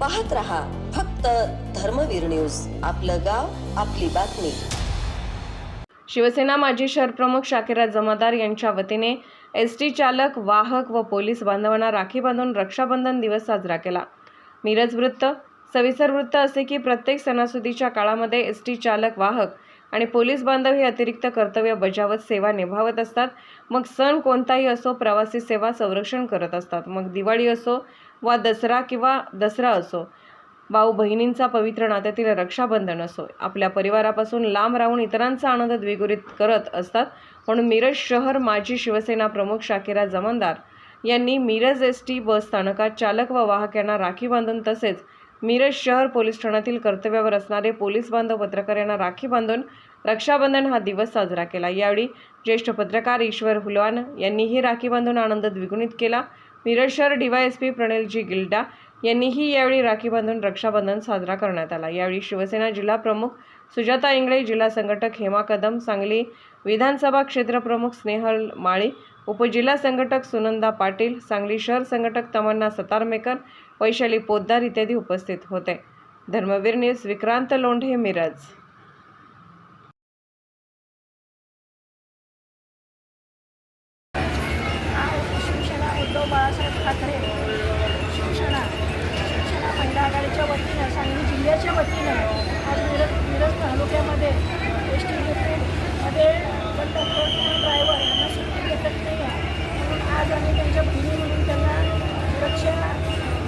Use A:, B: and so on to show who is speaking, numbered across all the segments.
A: पाहत रहा फक्त धर्मवीर न्यूज. आपलं गाव आपली बातमी.
B: शिवसेना माजी शहर प्रमुख जमादार यांच्या वतीने एस टी चालक वाहक व पोलीस बांधवांना राखी बांधून रक्षाबंधन दिवस साजरा केला. मिरज वृत्त सविसर वृत्त असे की प्रत्येक सणासुदीच्या काळामध्ये एस टी चालक वाहक आणि पोलीस बांधव हे अतिरिक्त कर्तव्य बजावत सेवा निभावत असतात. मग सण कोणताही असो प्रवासी सेवा संरक्षण करत असतात. मग दिवाळी असो वा दसरा किंवा दसरा असो भाऊ बहिणींचा पवित्र नात्यातील रक्षाबंधन असो आपल्या परिवारापासून लांब राहून इतरांचा आनंद द्विगुरित करत असतात. म्हणून मिरज शहर माजी शिवसेना प्रमुख शाकिरा जमानदार यांनी मिरज एस टी बस स्थानकात चालक व वाहक यांना राखी बांधून तसेच मिरज शहर पोलीस ठाण्यातील कर्तव्यावर असणारे पोलीस बांधव पत्रकार यांना राखी बांधून रक्षाबंधन हा दिवस साजरा केला. यावेळी ज्येष्ठ पत्रकार ईश्वर हुलवान यांनीही राखी बांधून आनंद द्विगुणित केला. मिरज शहर डीवायएसपी प्रणिलजी गिल्डा यांनीही यावेळी राखी बांधून रक्षाबंधन साजरा करण्यात आला. यावेळी शिवसेना जिल्हा प्रमुख सुजाता इंगळे जिल्हा संघटक हेमा कदम सांगली विधानसभा क्षेत्रप्रमुख स्नेहल माळी उपजिल्हा संघटक सुनंदा पाटील सांगली शहर संघटक तमन्ना सतारमेकर वैशाली पोद्दार इत्यादी उपस्थित होते. धर्मवीर न्यूज विक्रांत लोंढे मिरज.
C: बाळासाहेब ठाकरे शिवसेना शिवसेना महिला आघाडीच्या वतीनं सांगली जिल्ह्याच्या वतीनं आज मिरज मिरज तालुक्यामध्ये एस टी मध्ये कंडक्टर किंवा ड्रायव्हर यांना सुट्टी भेटत नाही आहे म्हणून आज आम्ही त्यांच्या बहिणी म्हणून त्यांना रक्षा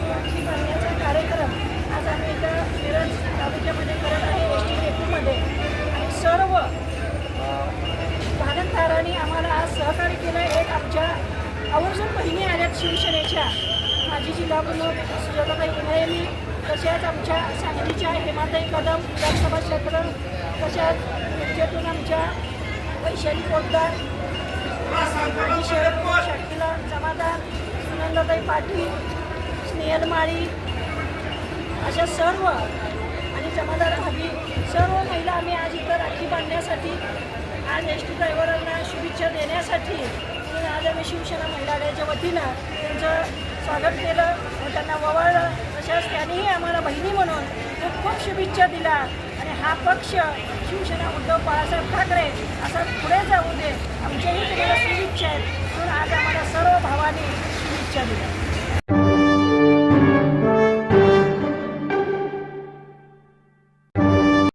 C: राखी बांधण्याचा कार्यक्रम आज आम्ही इथं मिरज तालुक्यामध्ये करत आहे एस टी डेपोमध्ये आणि सर्व भागणदारांनी आम्हाला आज सहकार्य केलं एक आमच्या आवर्जून बहिणी आल्यात शिवसेनेच्या. माजी जिल्हा प्रमुख सुजाताबाई इंगळेंनी तशाच आमच्या सांगलीच्या हेमाताई कदम विधानसभा क्षेत्र तशाच राज्यातून आमच्या वैशाली पोतदार माजी शहर प्रमुख शाकिला जमादार सुनंदाताई पाटील स्नेहल माळी अशा सर्व आणि जमादार हवी सर्व महिला आम्ही आज इथं राखी बांधण्यासाठी आज एस टी ड्रायव्हरांना शुभेच्छा देण्यासाठी म्हणून आज आम्ही शिवसेना मंडळाच्या वतीनं त्यांचं स्वागत केलं व त्यांना ववाळलं तशाच त्यांनीही आम्हाला बहिणी म्हणून खूप खूप शुभेच्छा दिल्या. आणि हा पक्ष शिवसेना उद्धव बाळासाहेब ठाकरे असा पुढे जाऊ दे. आमच्याही तुम्हाला शुभेच्छा आहेत. म्हणून आज आम्हाला सर्व भावांनी शुभेच्छा दिल्या.